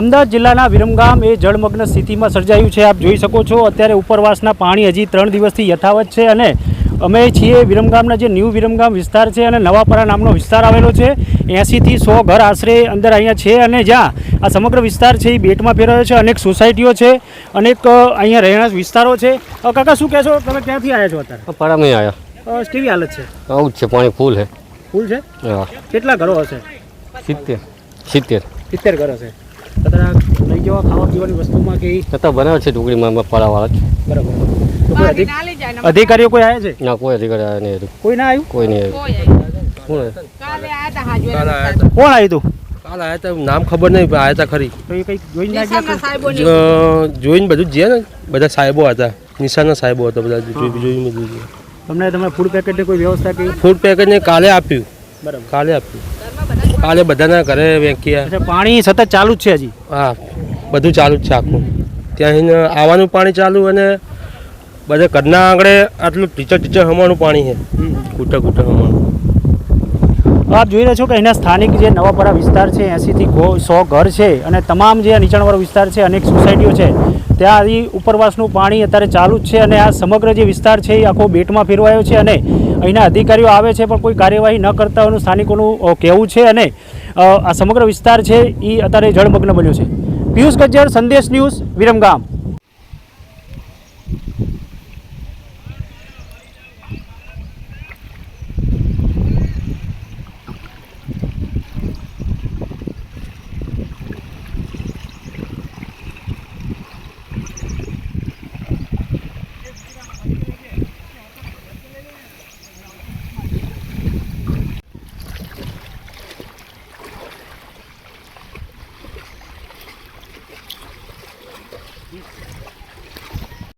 અમદાવાદ જિલ્લાના વિરમગામ એ જળમગ્ન સ્થિતિમાં સર્જાયું છે. આપ જોઈ શકો છો અત્યારે ઉપરવાસના પાણી હજી ત્રણ દિવસથી યથાવત છે અને અમે છીએ વિરમગામના જે ન્યૂ વિરમગામ વિસ્તાર છે અને નવાપરા નામનો વિસ્તાર આવેલો છે. એંસીથી સો ઘર આશરે અંદર અહીંયા છે અને જ્યાં આ સમગ્ર વિસ્તાર છે એ બેટમાં ફેરવાયો છે. અનેક સોસાયટીઓ છે અનેક અહીંયા રહેણાંક વિસ્તારો છે. કાકા શું કહેશો? તમે ક્યાંથી આવ્યા છો અત્યારે? પરામાં આવ્યા કેવી હાલત છે? આવું જ છે પાણી ફૂલ છે. ફૂલ છે? કેટલા ઘરો હશે? સિત્તેર. સિત્તેર. સિત્તેર ઘર હશે. અત્યારે લઈ જવા ખાવા પીવાની વસ્તુમાં કે? છતાં બનાવે છે ડુંગળીમાં પડાવાળા જ બરાબર. અધિકારીઓ કોઈ આવ્યા છે? ના કોઈ અધિકારી આવ્યા નહીં હતું કોઈ ના આવ્યું કોઈ નહીં આવ્યું. કોણ આવ્યું? તું કાલ આયા તા. નામ ખબર નહીં પણ આયા તા ખરી. તો એ કઈ જોઈને બધું જ ને બધા સાહેબો હતા. નિશાના સાહેબો હતા બધા જોઈ જોઈને બધું. તમને તમે ફૂડ પેકેટની કોઈ વ્યવસ્થા કરી ફૂડ પેકેટને કાલે આપ્યું. બરાબર. કાલે આપ્યું. કાલે બધાના ઘરે વેંક્યા. પાણી સતત ચાલુ જ છે હજી. હા બધું ચાલુ જ છે આખું. ત્યાં આવવાનું પાણી ચાલુ અને બધા ઘરના આંગળે આટલું ટીચર ટીચર હમવાનું પાણી છે. ઘૂંટે ઘૂંટે હમવાનું આપ જોઈ રહ્યા છો કે અહીંના સ્થાનિક જે નવાપરા વિસ્તાર છે એંસીથી સો ઘર છે અને તમામ જે નીચાણવાળો વિસ્તાર છે અનેક સોસાયટીઓ છે. ત્યાં હજી ઉપરવાસનું પાણી અત્યારે ચાલુ જ છે અને આ સમગ્ર જે વિસ્તાર છે એ આખો બેટમાં ફેરવાયો છે અને અહીંના અધિકારીઓ આવે છે પણ કોઈ કાર્યવાહી ન કરતા હોવાનું સ્થાનિકોનું કહેવું છે અને આ સમગ્ર વિસ્તાર છે એ અત્યારે જળમગ્ન બન્યો છે. પિયુષ ગજ્જર, સંદેશ ન્યૂઝ, વિરમગામ. Peace.